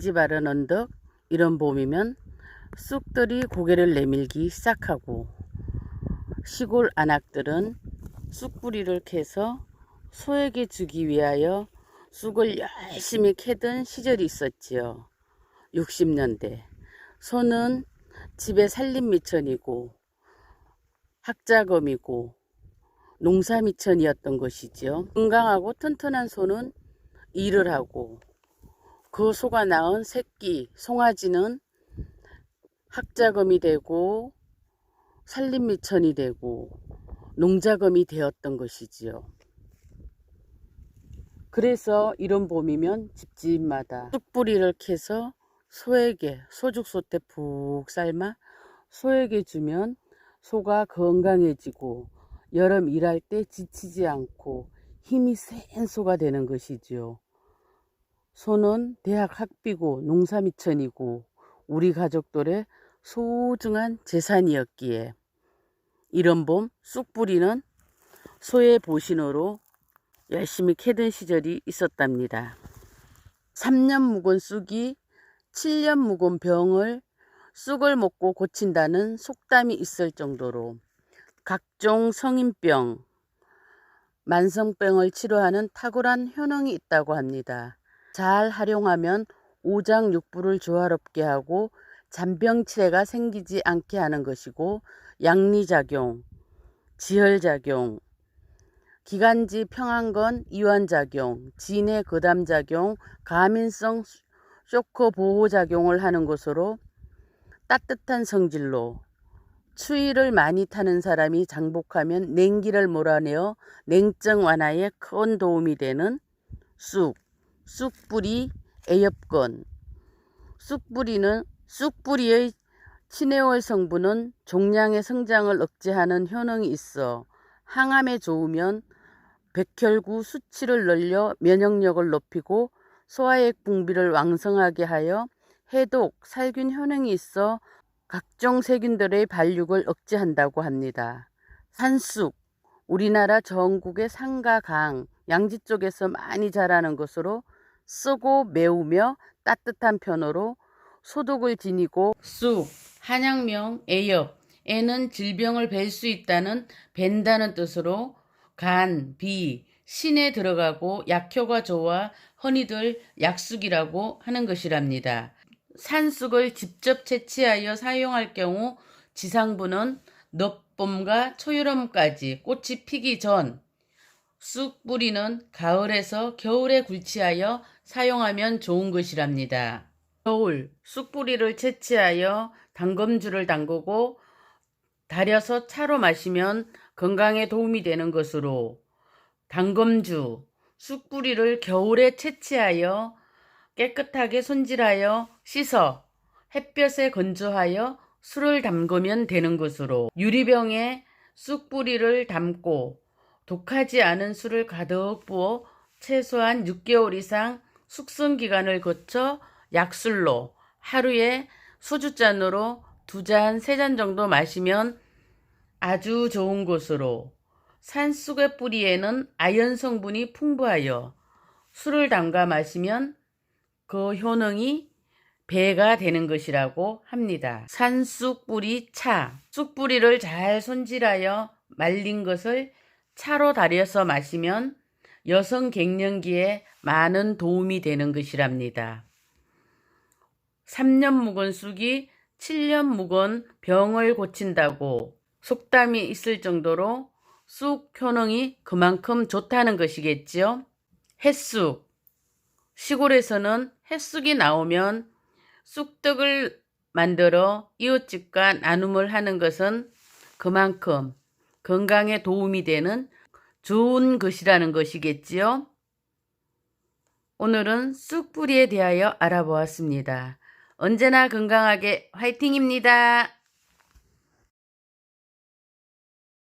양지 바른 언덕 이런 봄이면 쑥들이 고개를 내밀기 시작하고 시골 안악들은 쑥뿌리를 캐서 소에게 주기 위하여 쑥을 열심히 캐던 시절이 있었지요. 60년대. 소는 집의 살림미천이고 학자금이고 농사미천이었던 것이지요. 건강하고 튼튼한 소는 일을 하고 그 소가 낳은 새끼 송아지는 학자금이 되고 살림미천이 되고 농자금이 되었던 것이지요. 그래서 이런 봄이면 집집마다 쑥뿌리를 캐서 소에게 소죽소 때 푹 삶아 소에게 주면 소가 건강해지고 여름 일할 때 지치지 않고 힘이 센 소가 되는 것이지요. 소는 대학 학비고 농사미천이고 우리 가족들의 소중한 재산이었기에 이런 봄 쑥뿌리는 소의 보신으로 열심히 캐던 시절이 있었답니다. 3년 묵은 쑥이 7년 묵은 병을 쑥을 먹고 고친다는 속담이 있을 정도로 각종 성인병, 만성병을 치료하는 탁월한 효능이 있다고 합니다. 잘 활용하면 오장육부를 조화롭게 하고 잔병치레가 생기지 않게 하는 것이고 양리작용, 지혈작용, 기관지 평안건 이완작용, 진해 거담작용, 가민성 쇼크 보호작용을 하는 것으로 따뜻한 성질로 추위를 많이 타는 사람이 장복하면 냉기를 몰아내어 냉증 완화에 큰 도움이 되는 쑥, 쑥뿌리 애엽건. 쑥뿌리는 쑥뿌리의 친해올 성분은 종양의 성장을 억제하는 효능이 있어 항암에 좋으면 백혈구 수치를 늘려 면역력을 높이고 소화액 분비를 왕성하게 하여 해독, 살균 효능이 있어 각종 세균들의 발육을 억제한다고 합니다. 산쑥, 우리나라 전국의 산과 강, 양지 쪽에서 많이 자라는 것으로 쓰고 매우며 따뜻한 편으로 소독을 지니고 쑥, 한약명 애엽, 애는 질병을 뵐 수 있다는 벤다는 뜻으로 간, 비, 신에 들어가고 약효가 좋아 흔히들 약쑥이라고 하는 것이랍니다. 산쑥을 직접 채취하여 사용할 경우 지상부는 늦봄과 초여름까지 꽃이 피기 전 쑥 뿌리는 가을에서 겨울에 굴치하여 사용하면 좋은 것이랍니다. 겨울 쑥 뿌리를 채취하여 당금주를 담그고 달여서 차로 마시면 건강에 도움이 되는 것으로 당금주 쑥 뿌리를 겨울에 채취하여 깨끗하게 손질하여 씻어 햇볕에 건조하여 술을 담그면 되는 것으로 유리병에 쑥 뿌리를 담고 독하지 않은 술을 가득 부어 최소한 6개월 이상 숙성 기간을 거쳐 약술로 하루에 소주잔으로 두 잔, 세 잔 정도 마시면 아주 좋은 것으로 산쑥의 뿌리에는 아연 성분이 풍부하여 술을 담가 마시면 그 효능이 배가 되는 것이라고 합니다. 산쑥 뿌리 차. 쑥 뿌리를 잘 손질하여 말린 것을 차로 달여서 마시면 여성 갱년기에 많은 도움이 되는 것이랍니다. 3년 묵은 쑥이 7년 묵은 병을 고친다고 속담이 있을 정도로 쑥 효능이 그만큼 좋다는 것이겠지요. 햇쑥. 시골에서는 햇쑥이 나오면 쑥떡을 만들어 이웃집과 나눔을 하는 것은 그만큼 건강에 도움이 되는 좋은 것이라는 것이겠지요. 오늘은 쑥뿌리에 대하여 알아보았습니다. 언제나 건강하게 화이팅입니다.